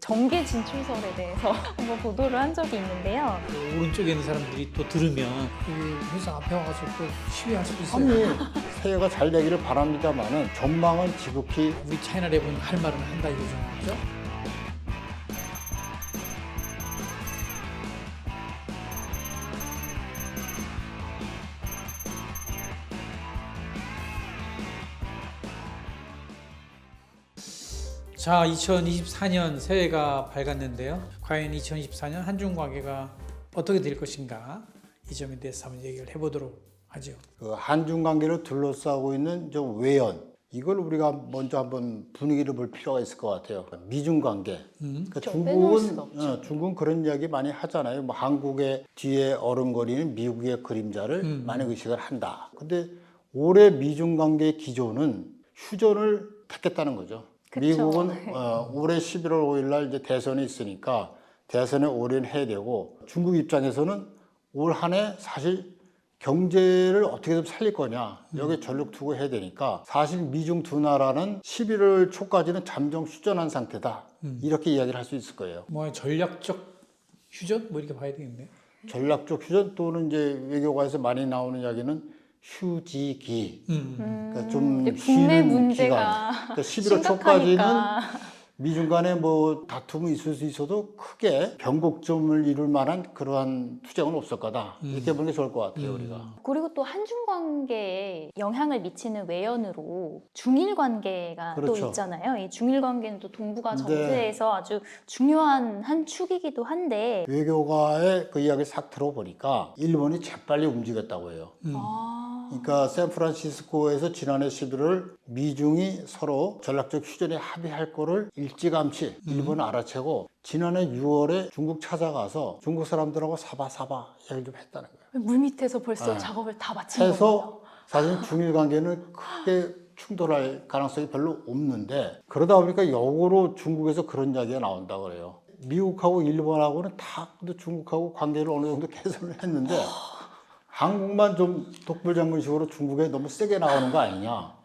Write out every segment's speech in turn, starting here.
정계 진출설에 대해서 한번 보도를 한 적이 있는데요. 그 오른쪽에 있는 사람들이 또 들으면 이 회사 앞에 와가지고 또 시위할 수도 있어요. 아니 새해가 잘 되기를 바랍니다만은 전망은 지극히 우리 차이나 랩은 할 말은 한다 이거죠. 그죠? 자, 2024년 새해가 밝았는데요. 과연 2024년 한중 관계가 어떻게 될 것인가 이 점에 대해서 한번 얘기를 해보도록 하죠. 그 한중 관계를 둘러싸고 있는 좀 외연 이걸 우리가 먼저 한번 분위기를 볼 필요가 있을 것 같아요. 미중 관계. 그러니까 그렇죠. 빼놓을 중국은 수가 없죠. 어, 중국은 그런 이야기 많이 하잖아요. 뭐 한국의 뒤에 어른거리는 미국의 그림자를 음. 많이 의식을 한다. 근데 올해 미중 관계의 기조는 휴전을 택했다는 거죠. 그쵸. 미국은 네. 어, 올해 11월 5일 날 이제 대선이 있으니까 대선에 올인해야 되고 중국 입장에서는 올 한 해 사실 경제를 어떻게 좀 살릴 거냐 여기 에 전력 투구 해야 되니까 사실 미중 두 나라는 11월 초까지는 잠정 휴전한 상태다 이렇게 이야기를 할 수 있을 거예요. 뭐 전략적 휴전 뭐 이렇게 봐야 되겠네. 전략적 휴전 또는 이제 외교관에서 많이 나오는 이야기는 휴지기 음. 그러니까 좀 이제 국내 쉬는 문제가 기간. 그러니까 11월 초까지는 심각하니까 미중 간에 뭐 다툼은 있을 수 있어도 크게 변곡점을 이룰 만한 그러한 투쟁은 없을 거다. 이렇게 보는 게 좋을 것 같아요, 우리가. 그리고 또 한중 관계에 영향을 미치는 외연으로 중일 관계가 또 그렇죠. 있잖아요. 이 중일 관계는 또 동북아 네. 정세에서 아주 중요한 한 축이기도 한데 외교가의 그 이야기 싹 들어보니까 일본이 재빨리 움직였다고 해요. 음. 아, 그러니까 샌프란시스코에서 지난해 11월 미중이 서로 전략적 휴전에 합의할 거를 일 찌감치 일본은 알아채고 지난해 6월에 중국 찾아가서 중국 사람들하고 사바사바 얘기를 좀 했다는 거예요. 물 밑에서 벌써 네. 작업을 다 마친 거예요. 해서 사실 중일 관계는 크게 충돌할 가능성이 별로 없는데 그러다 보니까 역으로 중국에서 그런 이야기가 나온다 그래요. 미국하고 일본하고는 다 중국하고 관계를 어느 정도 개선을 했는데 한국만 좀 독불장군식으로 중국에 너무 세게 나오는 거 아니냐.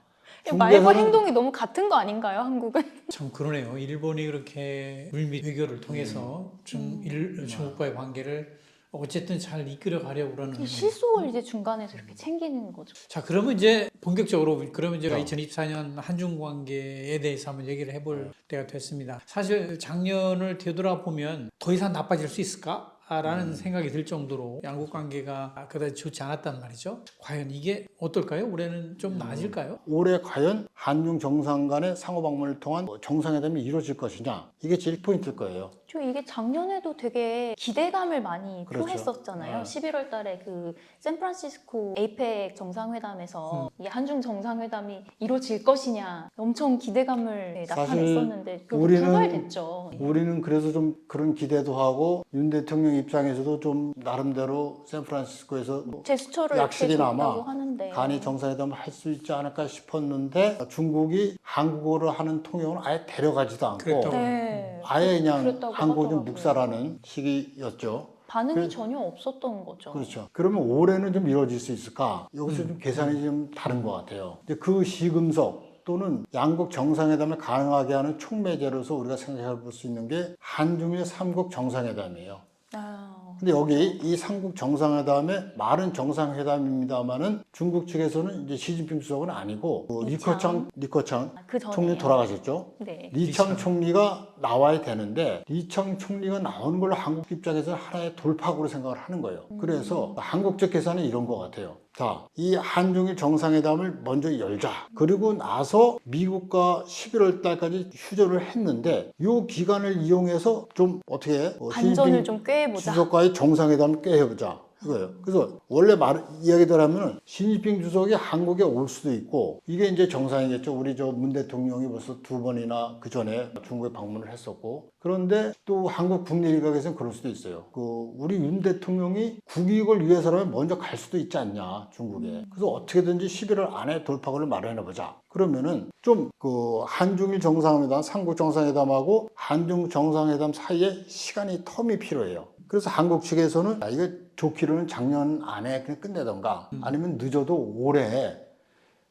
말과 행동이 너무 같은 거 아닌가요, 한국은? 참 그러네요. 일본이 그렇게 물밑 외교를 통해서 중, 일, 중국과의 관계를 어쨌든 잘 이끌어 가려고 그러는. 실속을 이제 중간에서 이렇게 챙기는 거죠. 자, 그러면 이제 본격적으로 그러면 제가 어. 2024년 한중 관계에 대해서 한번 얘기를 해볼 때가 됐습니다. 사실 작년을 되돌아보면 더 이상 나빠질 수 있을까? 라는 생각이 들 정도로 양국 관계가 그다지 좋지 않았단 말이죠. 과연 이게 어떨까요? 올해는 좀 나아질까요? 올해 과연 한중 정상 간의 상호 방문을 통한 정상회담이 이루어질 것이냐 이게 제일 포인트일 거예요. 저 이게 작년에도 되게 기대감을 많이 그렇죠. 표했었잖아요. 네. 11월 달에 그 샌프란시스코 에이펙 정상회담에서 음. 이 한중 정상회담이 이루어질 것이냐 엄청 기대감을 사실 나타냈었는데 결국 우리는 불발됐죠. 우리는 그래서 좀 그런 기대도 하고 윤 대통령 입장에서도 좀 나름대로 샌프란시스코에서 뭐 제스처를 약식이나마 하는데 간이 정상회담 을 할 수 있지 않을까 싶었는데 중국이 한국어로 하는 통역을 아예 데려가지도 않고. 네. 아예 그냥 한국어 좀. 묵살하는 시기였죠. 반응이 그- 전혀 없었던 거죠. 그렇죠. 그러면 올해는 좀 이루어질 수 있을까? 여기서 좀 계산이 좀 다른 것 같아요. 이제 그 시금석 또는 양국 정상회담을 가능하게 하는 촉매제로서 우리가 생각해 볼 수 있는 게 한중일 삼국 정상회담이에요. 아, 근데 여기 이 삼국 정상회담에 말은 정상회담입니다만은 중국 측에서는 이제 시진핑 수석은 아니고 그 리창. 리커창 리커창 그 전에 총리 돌아가셨죠. 네. 리창. 총리가 나와야 되는데 리창 총리가 나오는 걸로 한국 입장에서는 하나의 돌파구로 생각을 하는 거예요. 그래서 한국적 계산은 이런 것 같아요. 자, 이 한중일 정상회담을 먼저 열자. 그리고 나서 미국과 11월 달까지 휴전을 했는데 이 기간을 이용해서 좀 어떻게 어, 반전을 좀 꾀해보자. 주석과의 정상회담을 꾀해보자. 이거예요. 그래서 원래 말 이야기들 하면은 시진핑 주석이 한국에 올 수도 있고 이게 이제 정상이겠죠. 우리 저 문 대통령이 벌써 두 번이나 그 전에 중국에 방문을 했었고 그런데 또 한국 국내 일각에서는 그럴 수도 있어요. 그 우리 윤 대통령이 국익을 위해서라면 먼저 갈 수도 있지 않냐 중국에. 그래서 어떻게든지 11월 안에 돌파구를 마련해 보자. 그러면은 좀 그 한중일 정상회담, 삼국 정상회담하고 한중 정상회담 사이에 시간이 텀이 필요해요. 그래서 한국 측에서는 아, 이거 좋기로는 작년 안에 그냥 끝내던가 아니면 늦어도 올해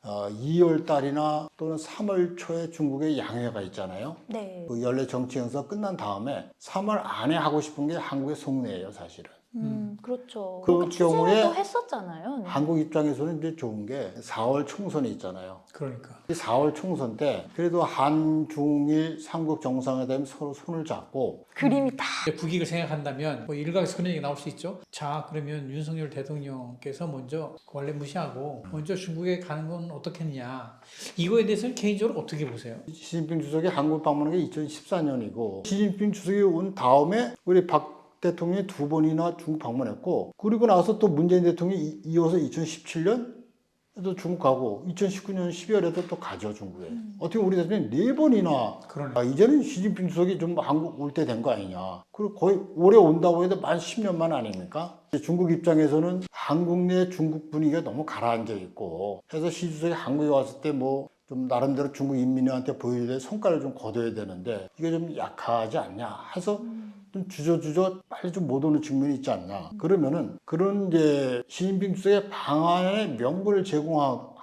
어, 2월 달이나 또는 3월 초에 중국에 양회가 있잖아요. 네. 그 연례 정치 행사 끝난 다음에 3월 안에 하고 싶은 게 한국의 속내예요, 사실은. 음, 그렇죠. 그 경우에 또 했었잖아요. 네. 한국 입장에서는 이제 좋은 게 4월 총선이 있잖아요. 그러니까. 이 4월 총선 때 그래도 한중일 삼국 정상회담이 서로 손을 잡고 그림이 다 이제 국익을 생각한다면 뭐 일각 선언이 나올 수 있죠. 자 그러면 윤석열 대통령께서 먼저 원래 무시하고 먼저 중국에 가는 건 어떻겠냐. 이거에 대해서는 개인적으로 어떻게 보세요? 시진핑 주석이 한국 방문한 게 2014년이고 시진핑 주석이 온 다음에 우리 박 대통령이 두 번이나 중국 방문했고 그리고 나서 또 문재인 대통령이 이- 이어서 2017년 또 중국 가고 2019년 12월에도 또 가죠 중국에. 어떻게 우리 대통령이 네 번이나 그러네. 아, 이제는 시진핑 주석이 좀 한국 올 때 된 거 아니냐. 그리고 거의 오래 온다고 해도 만 10년만 아닙니까? 중국 입장에서는 한국 내 중국 분위기가 너무 가라앉아 있고 그래서 시 주석이 한국에 왔을 때뭐 좀 나름대로 중국 인민한테 보여야 될 성과를 좀 거둬야 되는데 이게 좀 약하지 않냐 해서 좀 주저주저 빨리 좀 못 오는 측면이 있지 않나. 그러면은 그런 이제 시진핑 주석의 방안의 명분을 제공하고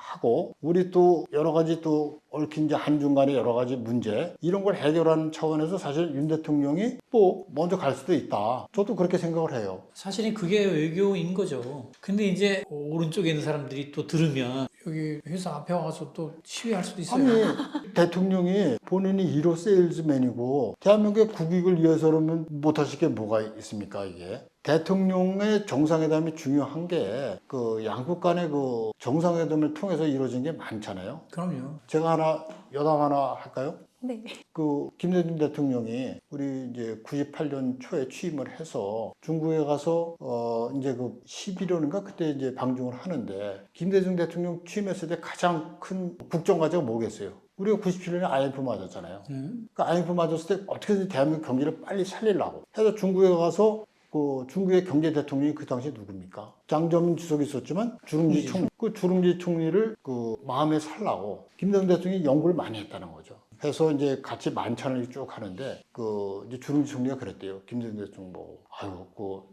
우리 또 여러 가지 또 얽힌 이제 한중 간의 여러 가지 문제 이런 걸 해결하는 차원에서 사실 윤 대통령이 또 먼저 갈 수도 있다 저도 그렇게 생각을 해요 사실은 그게 외교인 거죠. 근데 이제 오른쪽에 있는 사람들이 또 들으면 여기 회사 앞에 와서 또 시위할 수도 있어요. 아니 대통령이 본인이 1호 세일즈맨이고 대한민국의 국익을 위해서라면 못하실 게 뭐가 있습니까 이게 대통령의 정상회담이 중요한 게 그 양국 간의 그 정상회담을 통해서 이루어진 게 많잖아요 그럼요. 제가 하나 여담 하나 할까요? 네. 그 김대중 대통령이 우리 이제 98년 초에 취임을 해서 중국에 가서 어 이제 그 11월인가 그때 이제 방중을 하는데 김대중 대통령 취임했을 때 가장 큰 국정 과제가 뭐겠어요? 우리가 97년에 IMF 맞았잖아요. 음. 그 IMF 맞았을 때 어떻게든 대한민국 경제를 빨리 살리려고 해서 중국에 가서 그 중국의 경제 대통령이 그 당시 누굽니까? 장저민 주석이 있었지만 주룽지 주룽지 총리. 그 주룽지 총리를 그 마음에 살라고 김대중 대통령이 연구를 많이 했다는 거죠. 해서 이제 같이 만찬을 쭉 하는데 그 이제 주룽지 총리가 그랬대요. 김대중 대통령 보고 아유 그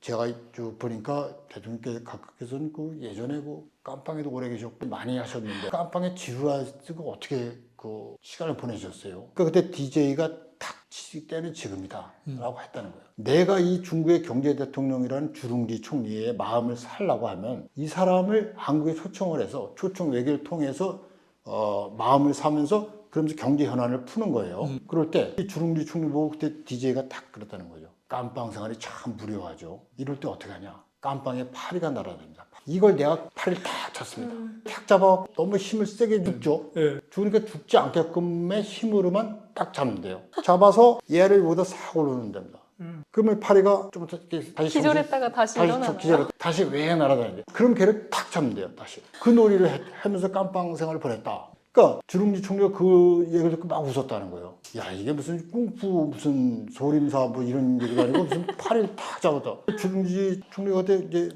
제가 쭉 보니까 대통령께서 각각께서는 그 예전에 그 깜빵에도 오래 계셨고 많이 하셨는데 깜빵에 지루하시고 어떻게 그 시간을 보내셨어요? 그러니까 그때 DJ가 때는 지금이다 라고 했다는 거예요. 내가 이 중국의 경제 대통령이라는 주룽지 총리의 마음을 살라고 하면 이 사람을 한국에 초청을 해서 초청 외교를 통해서 어, 마음을 사면서 그러면서 경제 현안을 푸는 거예요. 그럴 때 이 주룽지 총리 보고 그때 DJ가 딱 그랬다는 거죠. 깜빵 생활이 참 무료하죠. 이럴 때 어떻게 하냐? 깜빵에 파리가 날아다닙니다. 이걸 내가 파리를 탁 쳤습니다. 탁 잡아 너무 힘을 세게 죽죠. 예. 죽으니까 죽지 않게끔의 힘으로만 딱 잡으면 돼요. 잡아서 얘를 여기다 싹 올려놓으면 됩니다. 그러면 파리가 좀 이렇게 다시 기절했다가 다시 다시 일어나나요? 기절해 다시 왜 날아다니죠? 그럼 걔를 탁 잡으면 돼요. 다시 그 놀이를 해- 하면서 깜빵 생활을 보냈다. 그러니까 주룽지 총리가 그 얘기를 듣고 막 웃었다는 거예요. 야 이게 무슨 꿍푸 무슨 소림사 뭐 이런 얘기가 아니고 무슨 팔을 탁 잡았다. 주룽지 총리가 그때 이제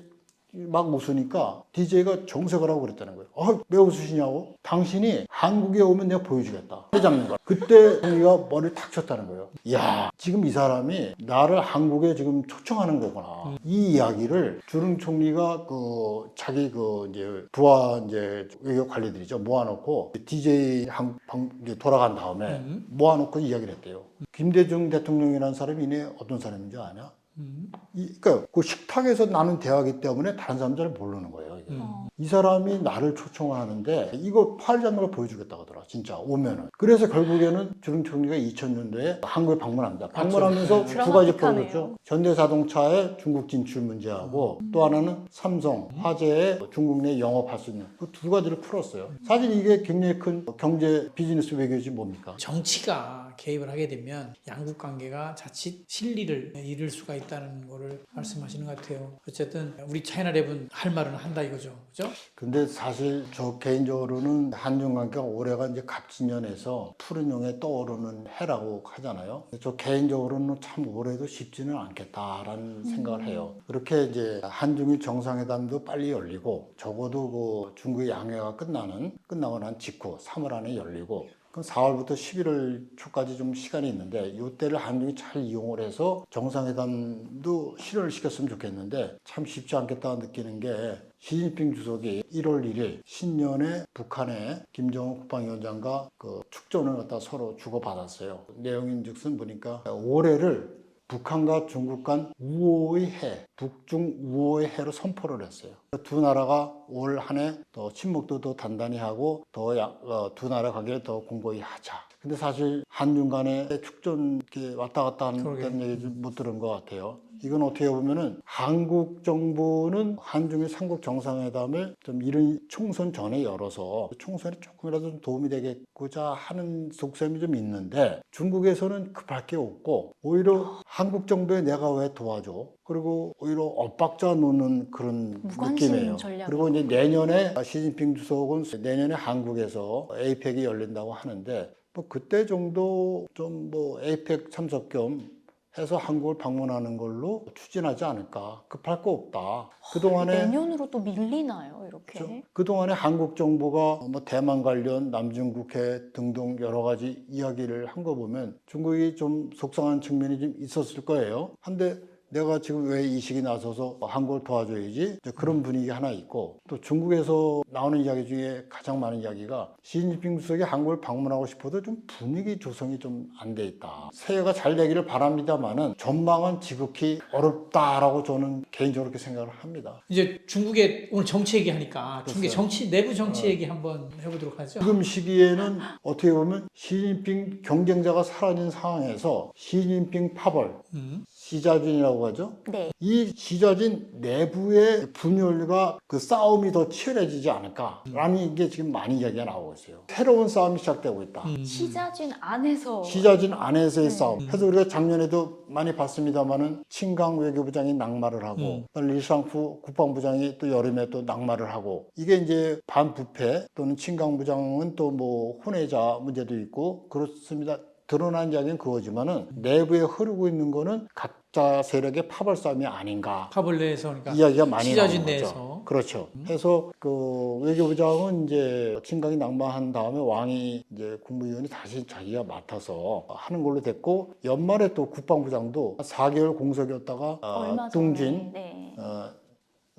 막 웃으니까 DJ가 정색을 하고 그랬다는 거예요. 아, 왜 웃으시냐고? 당신이 한국에 오면 내가 보여주겠다. 거야. 그때 총리가 머리를 탁 쳤다는 거예요. 야, 지금 이 사람이 나를 한국에 지금 초청하는 거구나. 이 이야기를 주름 총리가 그 자기 그 이제 부하 이제 외교 관리들이죠 모아놓고 DJ 한 방, 이제 돌아간 다음에 음. 모아놓고 이야기를 했대요. 김대중 대통령이라는 사람이 이네 어떤 사람인지 아냐? 음. 이, 그러니까 그 식탁에서 나눈 대화기 때문에 다른 사람 잘 모르는 거예요. 이게. 음. 이 사람이 나를 초청하는데 이거 잡는 걸 보여주겠다고 하더라. 진짜 오면은. 그래서 결국에는 주름 총리가 2000년도에 한국에 방문합니다. 방문하면서 네. 두 가지. 보여줬죠. 현대자동차의 중국 진출 문제하고 또 하나는 삼성 화재의 중국 내 영업할 수 있는 그 두 가지를 풀었어요. 사실 이게 굉장히 큰 경제 비즈니스 외교지 뭡니까? 정치가 개입을 하게 되면 양국 관계가 자칫 실리를 잃을 수가 있다는 거를 말씀하시는 것 같아요. 어쨌든 우리 차이나랩은 할 말은 한다 이거죠. 그죠? 근데 사실 저 개인적으로는 한중 관계가 올해가 이제 갑진년에서 푸른 용에 떠오르는 해라고 하잖아요. 저 개인적으로는 참 올해도 쉽지는 않겠다라는 생각을 해요. 그렇게 이제 한중일 정상회담도 빨리 열리고 적어도 그 중국의 양회가 끝나는 끝나고 난 직후 3월 안에 열리고 그럼 4월부터 11월 초까지 좀 시간이 있는데 이때를 한중이 잘 이용을 해서 정상회담도 실현을 시켰으면 좋겠는데 참 쉽지 않겠다 느끼는 게 시진핑 주석이 1월 1일 신년에 북한의 김정은 국방위원장과 그 축전을 갖다 서로 주고받았어요. 내용인즉슨 보니까 올해를 북한과 중국 간 우호의 해, 북중 우호의 해로 선포를 했어요. 두 나라가 올 한 해더 친목도 더 단단히 하고 더두 나라 관계를 더 공고히 하자. 근데 사실 한중 간에 축전 이렇게 왔다 갔다 하는. 얘기 좀못 들은 것 같아요. 이건 어떻게 보면은 한국 정부는 한중일 삼국 정상회담을 좀 이른 총선 전에 열어서 총선에 조금이라도 좀 도움이 되겠고자 하는 속셈이 좀 있는데 중국에서는 급할 게 없고 오히려 한국 정부에 내가 왜 도와줘? 그리고 오히려 엇박자 놓는 그런 느낌이에요. 그리고 이제 내년에 시진핑 주석은 내년에 한국에서 에이펙이 열린다고 하는데 뭐 그때 정도 좀 뭐 에이펙 참석 겸 해서 한국을 방문하는 걸로 추진하지 않을까. 급할 거 없다. 그동안에 내년으로 또 밀리나요, 이렇게? 그렇죠. 그동안에 한국 정부가 뭐 대만 관련 남중국해 등등 여러 가지 이야기를 한 거 보면 중국이 좀 속상한 측면이 좀 있었을 거예요. 한데 내가 지금 왜이 시기 나서서 한국을 도와줘야지 그런 분위기 하나 있고 또 중국에서 나오는 이야기 중에 가장 많은 이야기가 시진핑 주석이 한국을 방문하고 싶어도 좀 분위기 조성이 좀 안 돼 있다. 새해가 잘 되기를 바랍니다만은 전망은 지극히 어렵다라고 저는 개인적으로 그렇게 생각을 합니다. 이제 중국의 오늘 정치 얘기하니까 중국의 글쎄요. 정치 내부 정치 어. 얘기 한번 해보도록 하죠. 지금 시기에는 어떻게 보면 시진핑 경쟁자가 사라진 상황에서 시진핑 파벌, 음. 시자진이라고 하죠. 네. 이 시자진 내부의 분열과 그 싸움이 더 치열해지지 않을까라는 게 지금 많이 이야기가 나오고 있어요. 새로운 싸움이 시작되고 있다. 음. 시자진 안에서 시자진 안에서의 네. 싸움. 그래서 우리가 작년에도 많이 봤습니다만은 친강 외교부장이 낙마를 하고 리샹푸 국방부장이 또 여름에 또 낙마를 하고 이게 이제 반부패 또는 친강 부장은 또 뭐 혼외자 문제도 있고 그렇습니다. 드러난 이야기는 그거지만은 내부에 흐르고 있는 거는 각 자 세력의 파벌 싸움이 아닌가 파벌 내에서 그러니까 이야기가 많이 시자진 내에서. 거죠. 그렇죠. 그래서 그 외교부장은 이제 친강이 낙마한 다음에 왕이 이제 국무위원이 다시 자기가 맡아서 하는 걸로 됐고 연말에 또 국방부장도 4개월 공석이었다가 어, 얼마 전에 둥진 네. 어,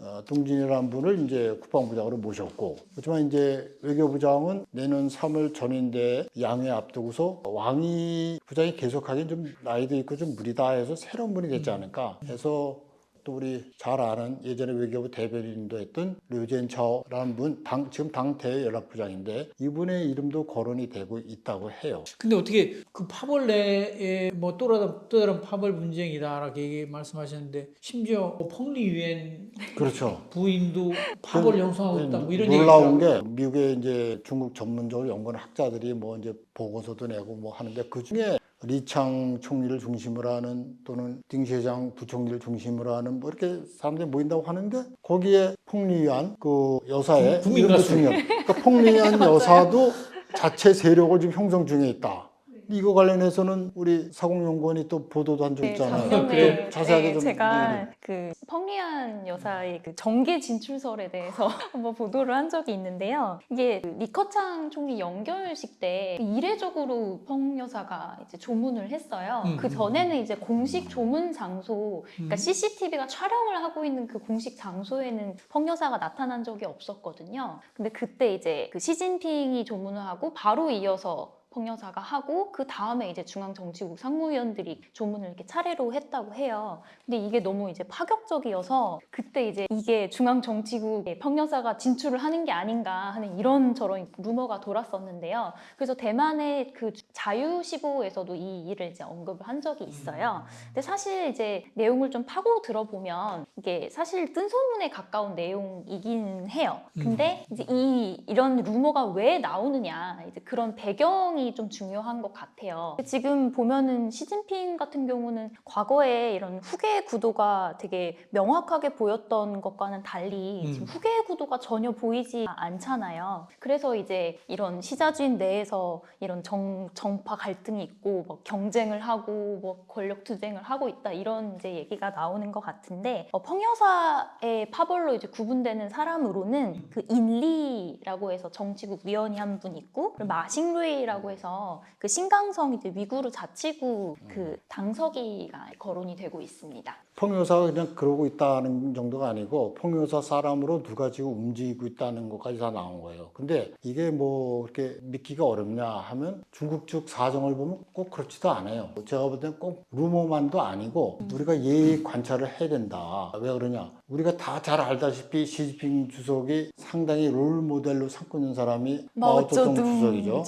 어, 둥진이라는 분을 이제 국방부장으로 모셨고 그렇지만 이제 외교부장은 내년 3월 전인데 양회 앞두고서 왕이 부장이 계속하기엔 좀 나이도 있고 좀 무리다 해서 새로운 분이 됐지 않을까 해서 또 우리 잘 아는 예전에 외교부 대변인도 했던 류젠차오라는 분 당, 지금 당대 연락부장인데 이분의 이름도 거론이 되고 있다고 해요. 근데 어떻게 그 파벌 내에 뭐 또 다른 또 다른 파벌 분쟁이다라고 얘기 말씀하셨는데 심지어 뭐 펑리 유엔 그렇죠. 부인도 파벌 형성하고 있다 뭐 이런 놀라운 얘기가 게 미국의 이제 중국 전문적으로 연구하는 학자들이 뭐 이제 보고서도 내고 뭐 하는데 그 중에 리창 총리를 중심으로 하는 또는 딩시장 부총리를 중심으로 하는 뭐 이렇게 사람들이 모인다고 하는데 거기에 폭리한 그 여사의 국- 국민 가수. 중요. 그러니까 폭리한 여사도 자체 세력을 지금 형성 중에 있다. 이거 관련해서는 우리 사공연구원이 또 보도도 한 적 네, 있잖아요. 작년에 작년에 또 자세하게 네, 좀 제가 얘기를. 그 펑리안 여사의 그 정계 진출설에 대해서 한번 보도를 한 적이 있는데요. 이게 그 리커창 총리 연결식 때 이례적으로 펑 여사가 이제 조문을 했어요. 음, 그 음. 전에는 이제 공식 조문 장소, 그러니까 음. CCTV가 촬영을 하고 있는 그 공식 장소에는 펑 여사가 나타난 적이 없었거든요. 근데 그때 이제 그 시진핑이 조문을 하고 바로 이어서 펑 여사가 하고 그 다음에 이제 중앙정치국 상무위원들이 조문을 이렇게 차례로 했다고 해요. 근데 이게 너무 이제 파격적이어서 그때 이제 이게 중앙정치국에 펑 여사가 진출을 하는 게 아닌가 하는 이런 저런 루머가 돌았었는데요. 그래서 대만의 그 자유시보에서도 이 일을 이제 언급을 한 적이 있어요. 근데 사실 이제 내용을 좀 파고 들어보면 이게 사실 뜬소문에 가까운 내용이긴 해요. 근데 이제 이 이런 루머가 왜 나오느냐 이제 그런 배경 이 좀 중요한 것 같아요. 지금 보면은 시진핑 같은 경우는 과거에 이런 후계 구도가 되게 명확하게 보였던 것과는 달리 음. 지금 후계 구도가 전혀 보이지 않잖아요. 그래서 이제 이런 시자주인 내에서 이런 정, 정파 갈등이 있고 뭐 경쟁을 하고 뭐 권력 투쟁을 하고 있다 이런 이제 얘기가 나오는 것 같은데 어, 펑여사의 파벌로 이제 구분되는 사람으로는 그 인리라고 해서 정치국 위원이 한 분 있고 마싱루이라고 해서 그 신강성 이제 위구르 자치구 그 당서기가 거론이 되고 있습니다. 평여사가 그냥 그러고 있다는 정도가 아니고 평여사 사람으로 누가 지금 움직이고 있다는 것까지 다 나온 거예요. 근데 이게 뭐 이렇게 믿기가 어렵냐 하면 중국 측 사정을 보면 꼭 그렇지도 않아요. 제가 볼 때는 꼭 루머만도 아니고 우리가 예의 관찰을 해야 된다. 왜 그러냐? 우리가 다 잘 알다시피 시진핑 주석이 상당히 롤 모델로 삼고 있는 사람이 마오쩌둥 주석이죠.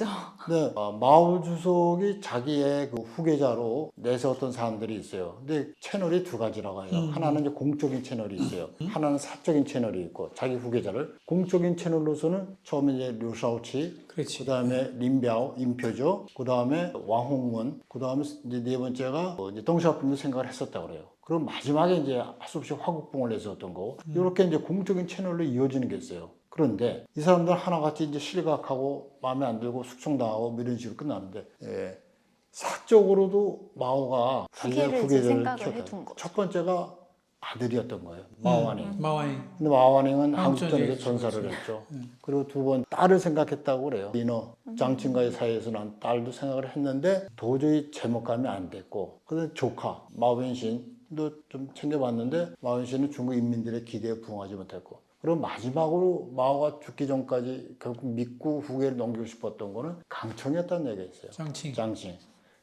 네, 어, 마오 주석이 자기의 그 후계자로 내세웠던 사람들이 있어요. 근데 채널이 두 가지 라고 해요. 하나는 이제 공적인 채널이 있어요. 하나는 사적인 채널이 있고 자기 후계자를 공적인 채널로서는 처음에 이제 류샤오치, 그렇지. 그다음에 림비아오, 임표조, 그 다음에 왕홍원, 그다음에 이제 네 번째가 어, 이제 덩샤오핑도 생각을 했었다 그래요. 그럼 마지막에 이제 할 수 없이 화국봉을 내세웠던 거. 이렇게 이제 공적인 채널로 이어지는 게 있어요. 그런데 이 사람들 하나같이 이제 실각하고 마음에 안 들고 숙청당하고 뭐 이런 식으로 끝나는데 예. 사적으로도 마오가 후계를 후계자를 생각을. 해둔 거죠. 첫 번째가 아들이었던 거예요. 마오안이. 마와이. 근데 한국전에 한국전에서. 전사를 했죠. 그리고 두 번 딸을 생각했다고 그래요. 리너 음. 장친과의 사이에서 난 딸도 생각을 했는데 도저히 제목감이 안 됐고 그다음 조카 마웬신도 좀 챙겨봤는데 마웬신은 중국 인민들의 기대에 부응하지 못했고 그리고 마지막으로 마오가 죽기 전까지 결국 믿고 후계를 넘기고 싶었던 거는 강청이었다는 얘기가 있어요. 장칭. 장친.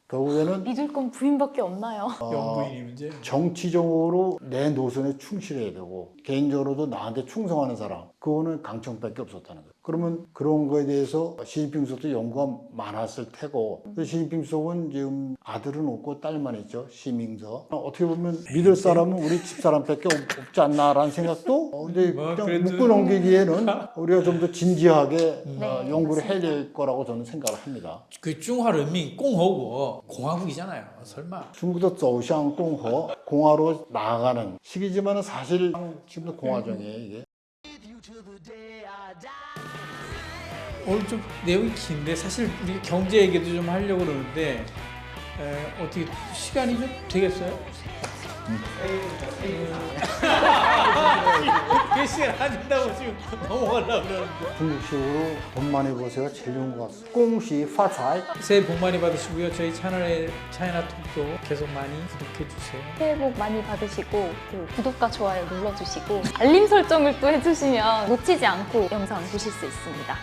결국에는 믿을 건 부인밖에 없나요? 영부인이 문제. 정치적으로 내 노선에 충실해야 되고 개인적으로도 나한테 충성하는 사람 그거는 강청밖에 없었다는 거예요. 그러면 그런 거에 대해서 시진핑 주석도 연구가 많았을 테고 시진핑 주석은 지금 아들은 없고 딸만 있죠 시밍서 어떻게 보면 믿을 사람은 우리 집사람밖에 없- 없지 않나라는 생각도 어, 근데 뭐, 그냥 그래도- 묶고 넘기기에는 우리가 좀 더 진지하게 어, 네, 연구를 해야. 될 거라고 저는 생각을 합니다. 그 중화人民 공화국 공화국이잖아요. 설마. 중국도 저우샹 공화 공화로 나아가는 시기지만은 사실 지금도 공화정이에요 이게. 오늘 좀 내용이 긴데 사실 우리 경제 얘기도 좀 하려고 그러는데 에, 어떻게 시간이 좀 되겠어요? 그 시간 안 된다고 지금 넘어가려고 그러는데 중국식으로 돈 많이 버세가 제일 좋은 것 같습니다. 공시 파사이. 새해 복 많이 받으시고요. 저희 채널의 차이나 톡도 계속 많이 구독해 주세요. 새해 복 많이 받으시고 그 구독과 좋아요 눌러주시고 알림 설정을 또 해주시면 놓치지 않고 영상 보실 수 있습니다.